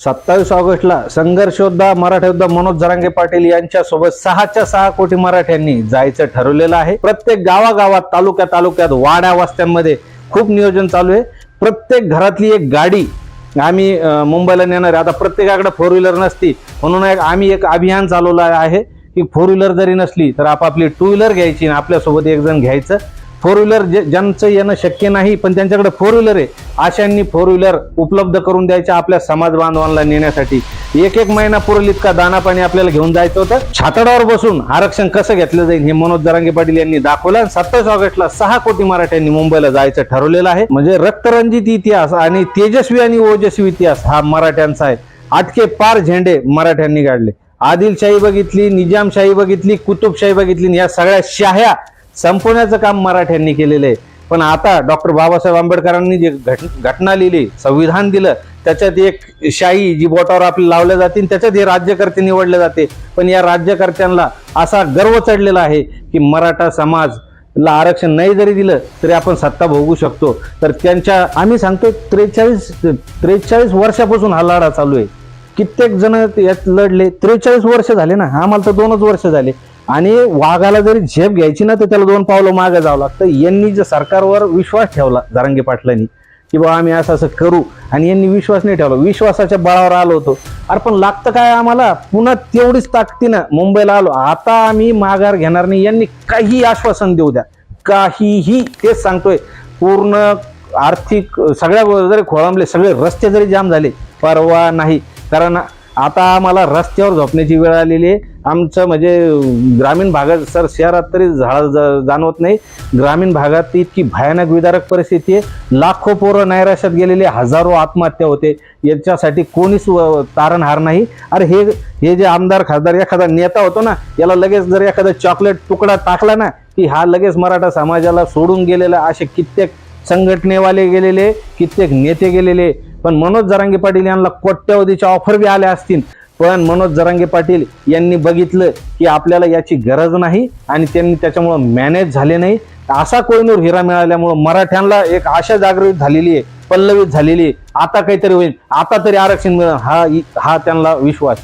सत्तावीस ऑगस्टला संघर्ष योद्धा मनोज जरांगे पाटील यांच्यासोबत सहाच्या सहा कोटी मराठ्यांनी जायचं ठरवलेलं आहे. प्रत्येक गावागावात तालुक्या तालुक्यात वाड्या वस्त्यांमध्ये खूप नियोजन चालू आहे. प्रत्येक घरातली एक गाडी आम्ही मुंबईला नेणार आहे. आता प्रत्येकाकडे फोर व्हीलर नसती. म्हणून एक आम्ही एक अभियान चालवलं आहे की फोर व्हीलर जरी नसली तर आपापली टू व्हीलर घ्यायची आणि आपल्यासोबत एक जण घ्यायचं. फोर व्हीलर जे ज्यांचं येणं शक्य नाही पण त्यांच्याकडे फोर व्हीलर आहे अशांनी फोर व्हीलर उपलब्ध करून द्यायच्या आपल्या समाज बांधवांना नेण्यासाठी. एक एक महिना पुरेल इतका दाना पाणी आपल्याला घेऊन जायचं होतं. छातडावर बसून आरक्षण कसं घेतलं जाईल हे मनोज दरांगे पाटील यांनी दाखवलं आणि सत्तावीस ऑगस्टला सहा कोटी मराठ्यांनी मुंबईला जायचं ठरवलेलं आहे. म्हणजे रक्तरंजित इतिहास आणि तेजस्वी आणि ओजस्वी इतिहास हा मराठ्यांचा आहे. आटके पार झेंडे मराठ्यांनी काढले आदिलशाही बघितली निजामशाही बघितली कुतुबशाही बघितली आणि या सगळ्या शाह्या संपवण्याचं काम मराठ्यांनी केलेलं आहे. पण आता डॉक्टर बाबासाहेब आंबेडकरांनी जे घट घटना लिहिली संविधान दिलं त्याच्यात एक शाही जी बोटावर आपली लावल्या जाते त्याच्यात हे राज्यकर्ते निवडले जाते. पण या राज्यकर्त्यांना असा गर्व चढलेला आहे की मराठा समाज ला आरक्षण नाही जरी दिलं तरी आपण सत्ता भोगू शकतो. तर त्यांच्या आम्ही सांगतो त्रेचाळीस त्रेचाळीस वर्षापासून हा लढा चालू आहे. कित्येक जण यात लढले त्रेचाळीस वर्ष झाले ना आम्हाला तर दोनच वर्ष झाले. आणि वाघाला जरी झेप घ्यायची ना तर त्याला दोन पावलं मागे जावं लागतं. यांनी जे सरकारवर विश्वास ठेवला जारंगे पाटलांनी की बाबा आम्ही असं असं करू आणि यांनी विश्वास नाही ठेवला. विश्वासाच्या बळावर आलो होतो. अरे पण लागतं काय आम्हाला? पुन्हा तेवढीच ताकदीनं मुंबईला आलो. आता आम्ही माघार घेणार नाही. यांनी काही आश्वासन देऊ द्या. काहीही तेच सांगतोय. पूर्ण आर्थिक सगळ्या जरी खोळंबले सगळे रस्ते जरी जाम झाले परवा नाही. कारण आता आम्हाला रस्त्यावर झोपण्याची वेळ आलेली आहे. आमचं म्हणजे ग्रामीण भागात सर शहरात तरी झाड जाणवत नाही. ग्रामीण भागात इतकी भयानक विदारक परिस्थिती आहे. लाखो पोरं नैराश्यात गेलेले हजारो आत्महत्या होते. याच्यासाठी कोणीच तारणहार नाही. अरे हे हे जे आमदार खासदार एखादा नेता होतो ना याला लगेच जर एखादा चॉकलेट तुकडा टाकला ना की हा लगेच मराठा समाजाला सोडून गेलेला असे कित्येक संघटनेवाले गेलेले कित्येक नेते गेलेले पण मनोज जरांगे पाटील यांना कोट्यवधीच्या ऑफर बी आल्या असतील. पण मनोज जरांगे पाटील यांनी बघितलं की आपल्याला याची गरज नाही आणि त्यांनी त्याच्यामुळं मॅनेज झाले नाही. असा कोयनूर हिरा मिळाल्यामुळं मराठ्यांना एक आशा जागृत झालेली आहे पल्लवित झालेली आहे. आता काहीतरी होईल. आता तरी आरक्षण मिळेल. हा हा त्यांना विश्वास.